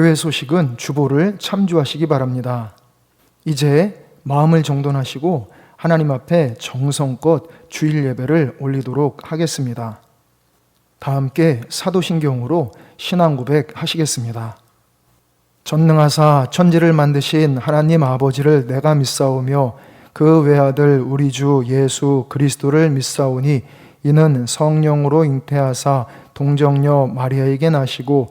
교회 소식은 주보를 참조하시기 바랍니다. 이제 마음을 정돈하시고 하나님 앞에 정성껏 주일 예배를 올리도록 하겠습니다. 다 함께 사도신경으로 신앙 고백 하시겠습니다. 전능하사 천지를 만드신 하나님 아버지를 내가 믿사오며 그 외아들 우리 주 예수 그리스도를 믿사오니 이는 성령으로 잉태하사 동정녀 마리아에게 나시고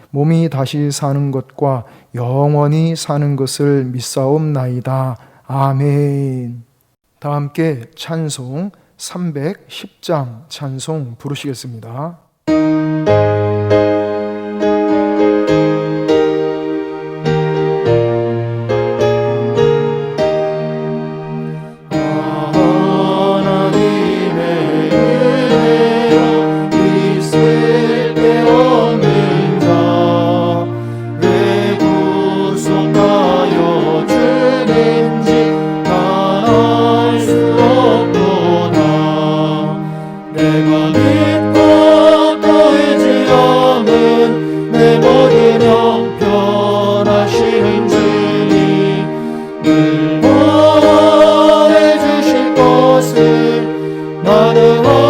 몸이 다시 사는 것과 영원히 사는 것을 믿사옵나이다. 아멘. 다 함께 찬송 310장 찬송 부르시겠습니다. 나는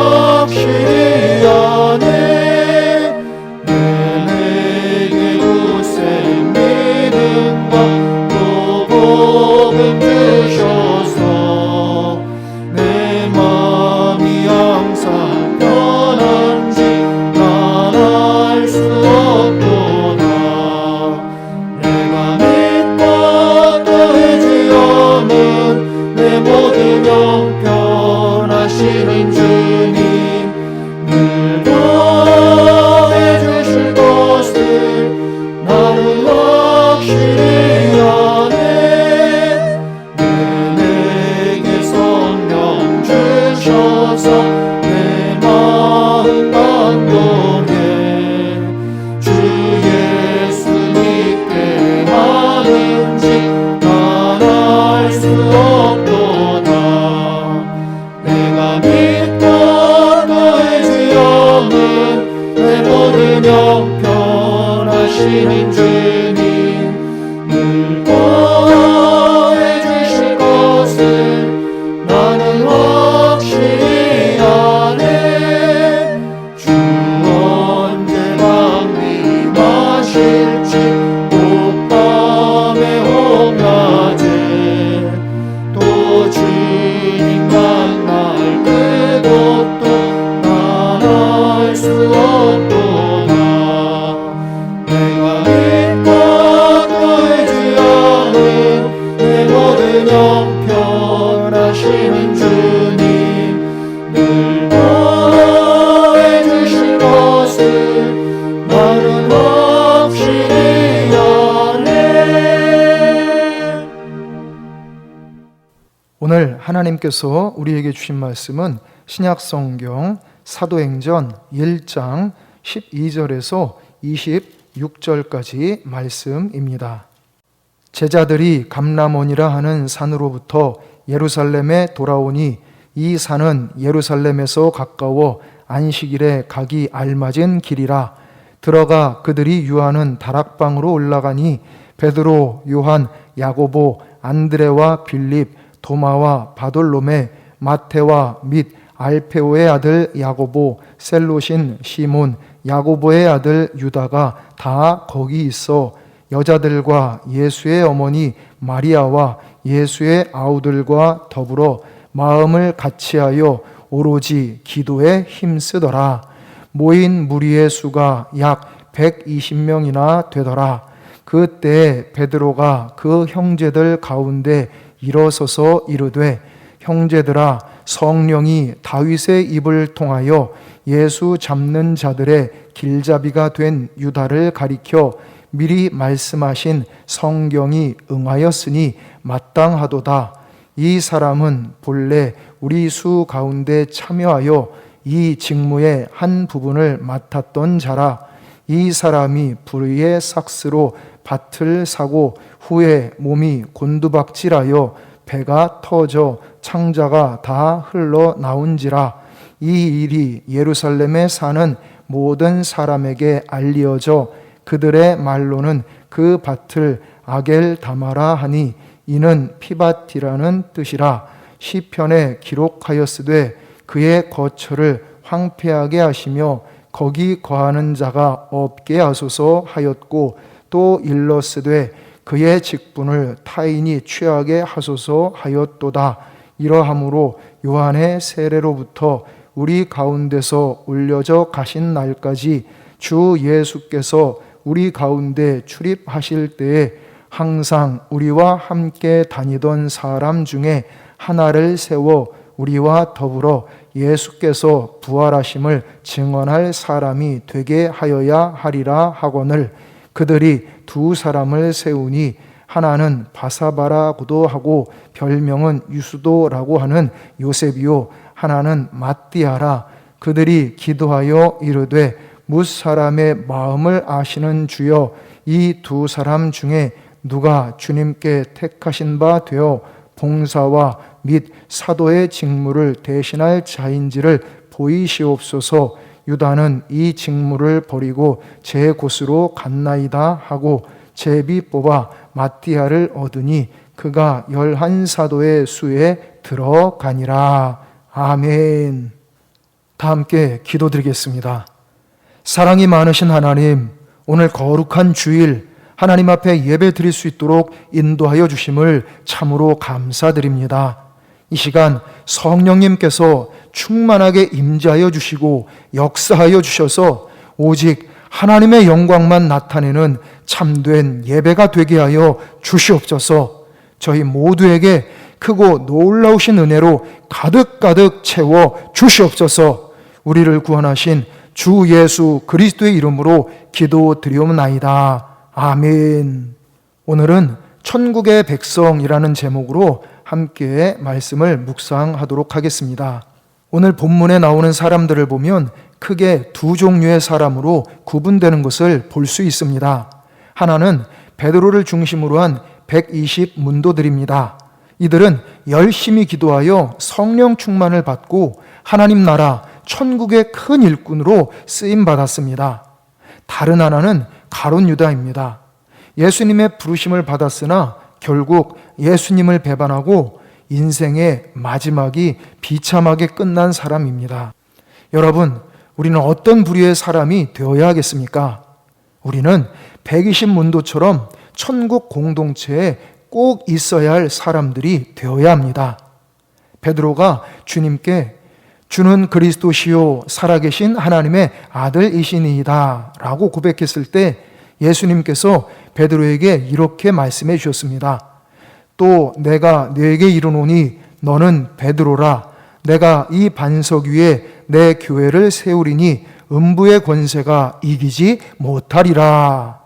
하나님께서 우리에게 주신 말씀은 신약 성경 사도행전 1장 12절에서 26절까지 말씀입니다. 제자들이 감람원이라 하는 산으로부터 예루살렘에 돌아오니 이 산은 예루살렘에서 가까워 안식일에 가기 알맞은 길이라 들어가 그들이 유하는 다락방으로 올라가니 베드로, 요한, 야고보, 안드레와 빌립, 도마와 바돌로메, 마테와 및 알페오의 아들 야고보, 셀로신 시몬, 야고보의 아들 유다가 다 거기 있어 여자들과 예수의 어머니 마리아와 예수의 아우들과 더불어 마음을 같이하여 오로지 기도에 힘쓰더라. 모인 무리의 수가 약 120명이나 되더라. 그때 베드로가 그 형제들 가운데 일어서서 이르되 형제들아 성령이 다윗의 입을 통하여 예수 잡는 자들의 길잡이가 된 유다를 가리켜 미리 말씀하신 성경이 응하였으니 마땅하도다. 이 사람은 본래 우리 수 가운데 참여하여 이 직무의 한 부분을 맡았던 자라. 이 사람이 불의의 삭스로 밭을 사고 후에 몸이 곤두박질하여 배가 터져 창자가 다 흘러 나온지라 이 일이 예루살렘에 사는 모든 사람에게 알리어져 그들의 말로는 그 밭을 아겔 다마라 하니 이는 피밭이라는 뜻이라 시편에 기록하였으되 그의 거처를 황폐하게 하시며 거기 거하는 자가 없게 하소서 하였고 또 일러스되 그의 직분을 타인이 취하게 하소서 하였도다. 이러함으로 요한의 세례로부터 우리 가운데서 올려져 가신 날까지 주 예수께서 우리 가운데 출입하실 때에 항상 우리와 함께 다니던 사람 중에 하나를 세워 우리와 더불어 예수께서 부활하심을 증언할 사람이 되게 하여야 하리라 하거늘 그들이 두 사람을 세우니 하나는 바사바라고도 하고 별명은 유수도라고 하는 요셉이요 하나는 마띠아라. 그들이 기도하여 이르되 무 사람의 마음을 아시는 주여 이 두 사람 중에 누가 주님께 택하신 바 되어 봉사와 및 사도의 직무를 대신할 자인지를 보이시옵소서 유다는 이 직무를 버리고 제 곳으로 갔나이다 하고 제비 뽑아 마띠아를 얻으니 그가 열한 사도의 수에 들어가니라. 아멘. 다 함께 기도드리겠습니다. 사랑이 많으신 하나님 오늘 거룩한 주일 하나님 앞에 예배 드릴 수 있도록 인도하여 주심을 참으로 감사드립니다. 이 시간 성령님께서 충만하게 임재하여 주시고 역사하여 주셔서 오직 하나님의 영광만 나타내는 참된 예배가 되게 하여 주시옵소서. 저희 모두에게 크고 놀라우신 은혜로 가득가득 채워 주시옵소서. 우리를 구원하신 주 예수 그리스도의 이름으로 기도드리옵나이다. 아멘. 오늘은 천국의 백성이라는 제목으로 함께 말씀을 묵상하도록 하겠습니다. 오늘 본문에 나오는 사람들을 보면 크게 두 종류의 사람으로 구분되는 것을 볼 수 있습니다. 하나는 베드로를 중심으로 한 120 문도들입니다. 이들은 열심히 기도하여 성령 충만을 받고 하나님 나라 천국의 큰 일꾼으로 쓰임 받았습니다. 다른 하나는 가론 유다입니다. 예수님의 부르심을 받았으나 결국 예수님을 배반하고 인생의 마지막이 비참하게 끝난 사람입니다. 여러분, 우리는 어떤 부류의 사람이 되어야 하겠습니까? 우리는 120문도처럼 천국 공동체에 꼭 있어야 할 사람들이 되어야 합니다. 베드로가 주님께 주는 그리스도시요 살아계신 하나님의 아들이시니이다 라고 고백했을 때 예수님께서 베드로에게 이렇게 말씀해 주셨습니다. 또 내가 너에게 이르노니 너는 베드로라 내가 이 반석 위에 내 교회를 세우리니 음부의 권세가 이기지 못하리라.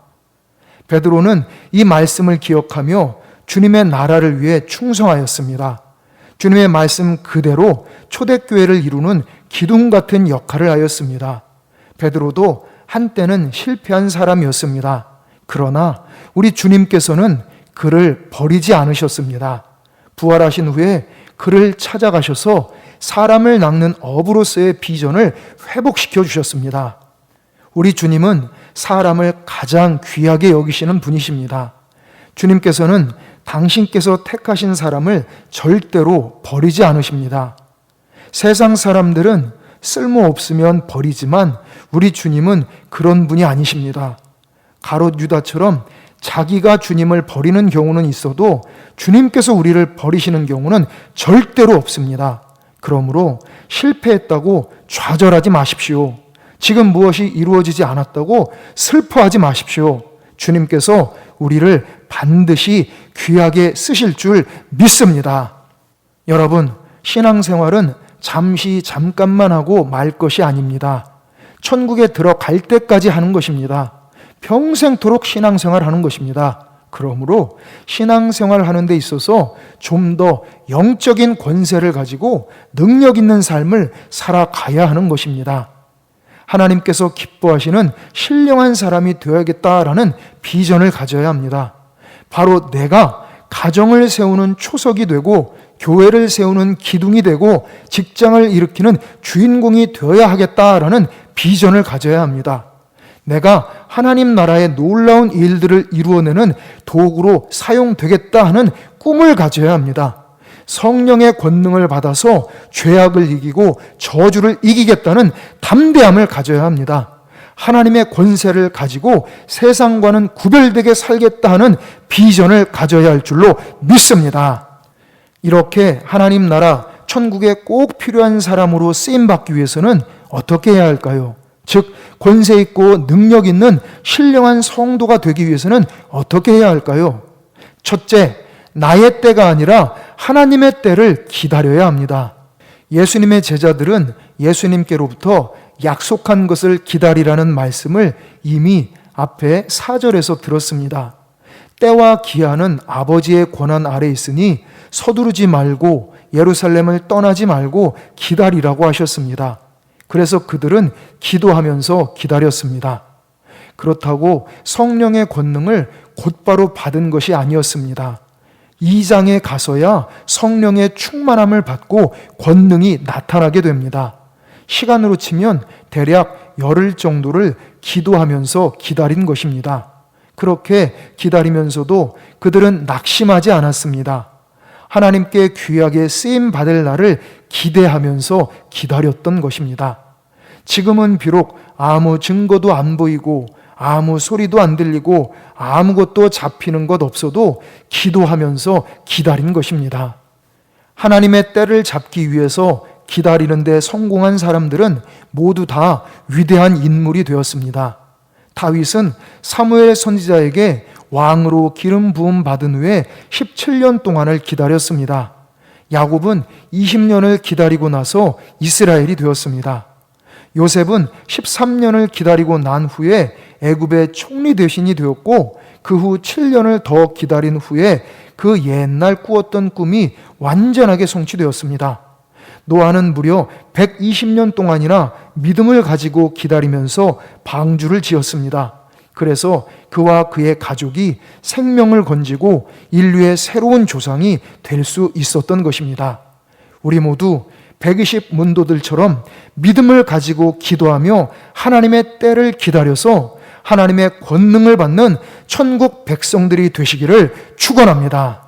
베드로는 이 말씀을 기억하며 주님의 나라를 위해 충성하였습니다. 주님의 말씀 그대로 초대교회를 이루는 기둥 같은 역할을 하였습니다. 베드로도 한때는 실패한 사람이었습니다. 그러나 우리 주님께서는 그를 버리지 않으셨습니다. 부활하신 후에 그를 찾아가셔서 사람을 낚는 어부로서의 비전을 회복시켜 주셨습니다. 우리 주님은 사람을 가장 귀하게 여기시는 분이십니다. 주님께서는 당신께서 택하신 사람을 절대로 버리지 않으십니다. 세상 사람들은 쓸모 없으면 버리지만 우리 주님은 그런 분이 아니십니다. 가롯 유다처럼 자기가 주님을 버리는 경우는 있어도 주님께서 우리를 버리시는 경우는 절대로 없습니다. 그러므로 실패했다고 좌절하지 마십시오. 지금 무엇이 이루어지지 않았다고 슬퍼하지 마십시오. 주님께서 우리를 반드시 귀하게 쓰실 줄 믿습니다. 여러분, 신앙생활은 잠시 잠깐만 하고 말 것이 아닙니다. 천국에 들어갈 때까지 하는 것입니다. 평생토록 신앙생활 하는 것입니다. 그러므로 신앙생활 하는 데 있어서 좀 더 영적인 권세를 가지고 능력 있는 삶을 살아가야 하는 것입니다. 하나님께서 기뻐하시는 신령한 사람이 되어야겠다라는 비전을 가져야 합니다. 바로 내가 가정을 세우는 초석이 되고 교회를 세우는 기둥이 되고 직장을 일으키는 주인공이 되어야 하겠다라는 비전을 가져야 합니다. 내가 하나님 나라의 놀라운 일들을 이루어내는 도구로 사용되겠다 하는 꿈을 가져야 합니다. 성령의 권능을 받아서 죄악을 이기고 저주를 이기겠다는 담대함을 가져야 합니다. 하나님의 권세를 가지고 세상과는 구별되게 살겠다 하는 비전을 가져야 할 줄로 믿습니다. 이렇게 하나님 나라 천국에 꼭 필요한 사람으로 쓰임 받기 위해서는 어떻게 해야 할까요? 즉 권세 있고 능력 있는 신령한 성도가 되기 위해서는 어떻게 해야 할까요? 첫째, 나의 때가 아니라 하나님의 때를 기다려야 합니다. 예수님의 제자들은 예수님께로부터 약속한 것을 기다리라는 말씀을 이미 앞에 사절에서 들었습니다. 때와 기한은 아버지의 권한 아래 있으니 서두르지 말고 예루살렘을 떠나지 말고 기다리라고 하셨습니다. 그래서 그들은 기도하면서 기다렸습니다. 그렇다고 성령의 권능을 곧바로 받은 것이 아니었습니다. 2장에 가서야 성령의 충만함을 받고 권능이 나타나게 됩니다. 시간으로 치면 대략 열흘 정도를 기도하면서 기다린 것입니다. 그렇게 기다리면서도 그들은 낙심하지 않았습니다. 하나님께 귀하게 쓰임 받을 날을 기대하면서 기다렸던 것입니다. 지금은 비록 아무 증거도 안 보이고 아무 소리도 안 들리고 아무것도 잡히는 것 없어도 기도하면서 기다린 것입니다. 하나님의 때를 잡기 위해서 기다리는데 성공한 사람들은 모두 다 위대한 인물이 되었습니다. 다윗은 사무엘 선지자에게 왕으로 기름 부음 받은 후에 17년 동안을 기다렸습니다. 야곱은 20년을 기다리고 나서 이스라엘이 되었습니다. 요셉은 13년을 기다리고 난 후에 애굽의 총리 대신이 되었고 그 후 7년을 더 기다린 후에 그 옛날 꾸었던 꿈이 완전하게 성취되었습니다. 노아는 무려 120년 동안이나 믿음을 가지고 기다리면서 방주를 지었습니다. 그래서 그와 그의 가족이 생명을 건지고 인류의 새로운 조상이 될 수 있었던 것입니다. 우리 모두 120 문도들처럼 믿음을 가지고 기도하며 하나님의 때를 기다려서 하나님의 권능을 받는 천국 백성들이 되시기를 축원합니다.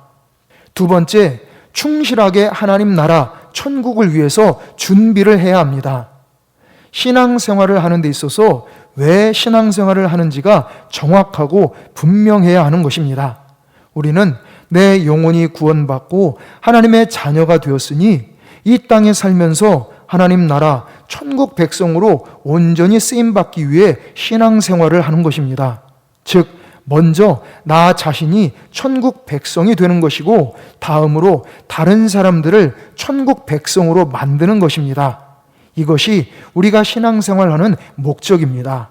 두 번째, 충실하게 하나님 나라 천국을 위해서 준비를 해야 합니다. 신앙 생활을 하는 데 있어서 왜 신앙생활을 하는지가 정확하고 분명해야 하는 것입니다. 우리는 내 영혼이 구원받고 하나님의 자녀가 되었으니 이 땅에 살면서 하나님 나라 천국 백성으로 온전히 쓰임 받기 위해 신앙생활을 하는 것입니다. 즉 먼저 나 자신이 천국 백성이 되는 것이고 다음으로 다른 사람들을 천국 백성으로 만드는 것입니다. 이것이 우리가 신앙생활하는 목적입니다.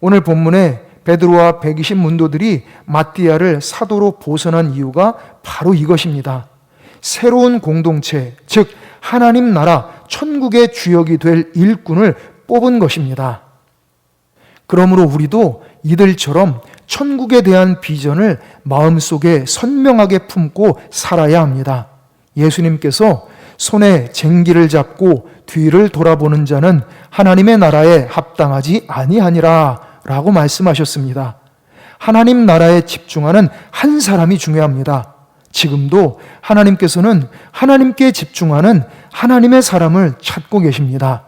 오늘 본문에 베드로와 120 문도들이 마띠아를 사도로 보선한 이유가 바로 이것입니다. 새로운 공동체, 즉 하나님 나라 천국의 주역이 될 일꾼을 뽑은 것입니다. 그러므로 우리도 이들처럼 천국에 대한 비전을 마음속에 선명하게 품고 살아야 합니다. 예수님께서 손에 쟁기를 잡고 뒤를 돌아보는 자는 하나님의 나라에 합당하지 아니하니라 라고 말씀하셨습니다. 하나님 나라에 집중하는 한 사람이 중요합니다. 지금도 하나님께서는 하나님께 집중하는 하나님의 사람을 찾고 계십니다.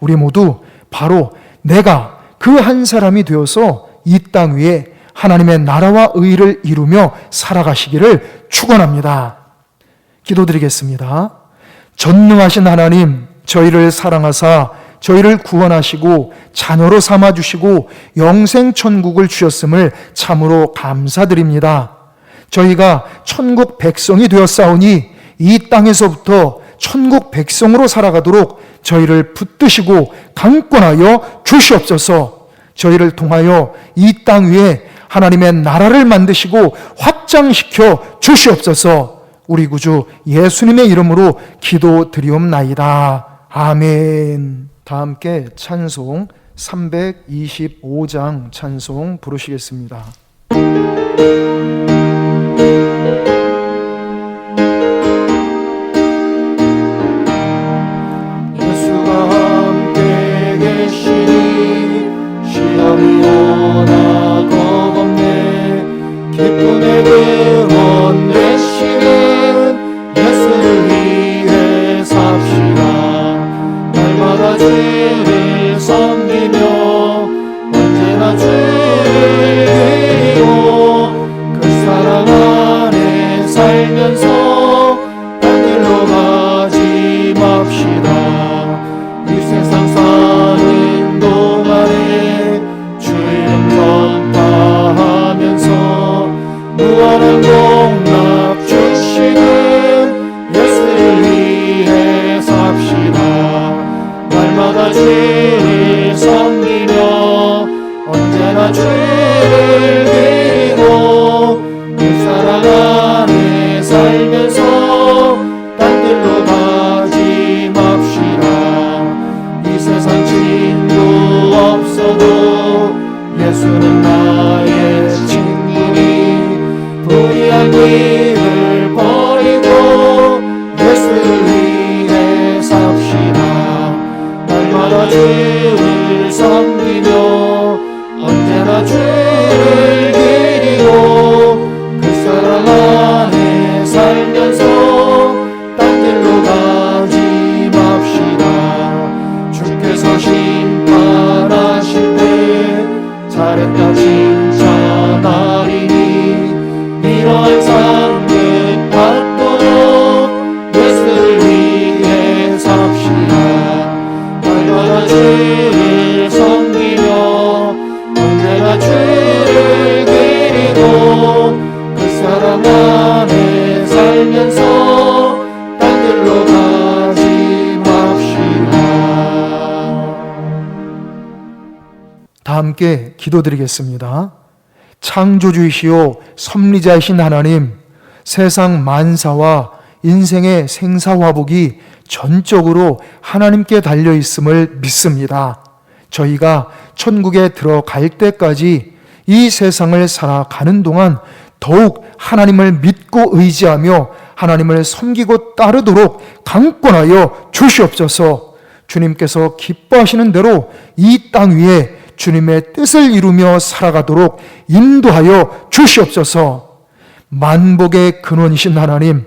우리 모두 바로 내가 그 한 사람이 되어서 이 땅 위에 하나님의 나라와 의를 이루며 살아가시기를 축원합니다. 기도드리겠습니다. 전능하신 하나님, 저희를 사랑하사 저희를 구원하시고 자녀로 삼아 주시고 영생 천국을 주셨음을 참으로 감사드립니다. 저희가 천국 백성이 되었사오니 이 땅에서부터 천국 백성으로 살아가도록 저희를 붙드시고 강권하여 주시옵소서. 저희를 통하여 이 땅 위에 하나님의 나라를 만드시고 확장시켜 주시옵소서 우리 구주 예수님의 이름으로 기도드리옵나이다. 아멘. 다 함께 찬송 325장 찬송 부르시겠습니다. 무한한 안 기도드리겠습니다. 창조주이시요 섭리자이신 하나님, 세상 만사와 인생의 생사화복이 전적으로 하나님께 달려 있음을 믿습니다. 저희가 천국에 들어갈 때까지 이 세상을 살아가는 동안 더욱 하나님을 믿고 의지하며 하나님을 섬기고 따르도록 강권하여 주시옵소서. 주님께서 기뻐하시는 대로 이 땅 위에 주님의 뜻을 이루며 살아가도록 인도하여 주시옵소서. 만복의 근원이신 하나님,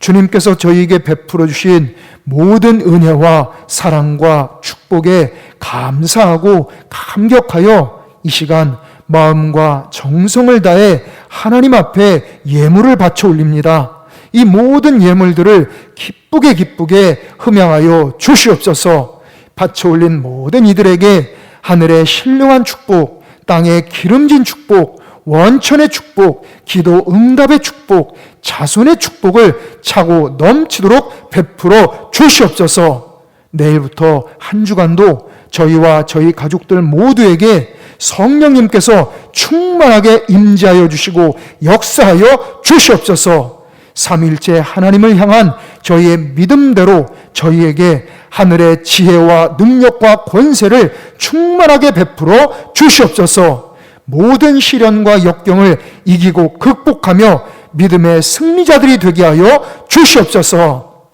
주님께서 저희에게 베풀어 주신 모든 은혜와 사랑과 축복에 감사하고 감격하여 이 시간 마음과 정성을 다해 하나님 앞에 예물을 바쳐 올립니다. 이 모든 예물들을 기쁘게 기쁘게 흠양하여 주시옵소서. 바쳐 올린 모든 이들에게 하늘의 신령한 축복, 땅의 기름진 축복, 원천의 축복, 기도 응답의 축복, 자손의 축복을 차고 넘치도록 베풀어 주시옵소서. 내일부터 한 주간도 저희와 저희 가족들 모두에게 성령님께서 충만하게 임재하여 주시고 역사하여 주시옵소서. 삼일째 하나님을 향한 저희의 믿음대로 저희에게 하늘의 지혜와 능력과 권세를 충만하게 베풀어 주시옵소서. 모든 시련과 역경을 이기고 극복하며 믿음의 승리자들이 되게 하여 주시옵소서.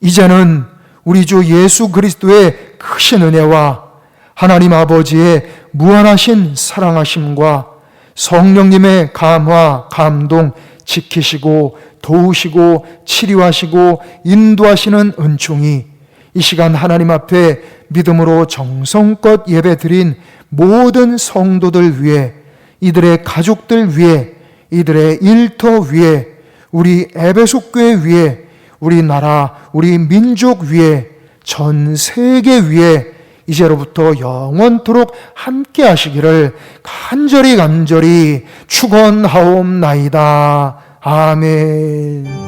이제는 우리 주 예수 그리스도의 크신 은혜와 하나님 아버지의 무한하신 사랑하심과 성령님의 감화, 감동, 지키시고 도우시고 치료하시고 인도하시는 은총이 이 시간 하나님 앞에 믿음으로 정성껏 예배 드린 모든 성도들 위해 이들의 가족들 위해 이들의 일터 위에 우리 에베소 교회 위에 우리 나라 우리 민족 위에 전 세계 위에 이제로부터 영원토록 함께 하시기를 간절히 간절히 축원하옵나이다. 아멘.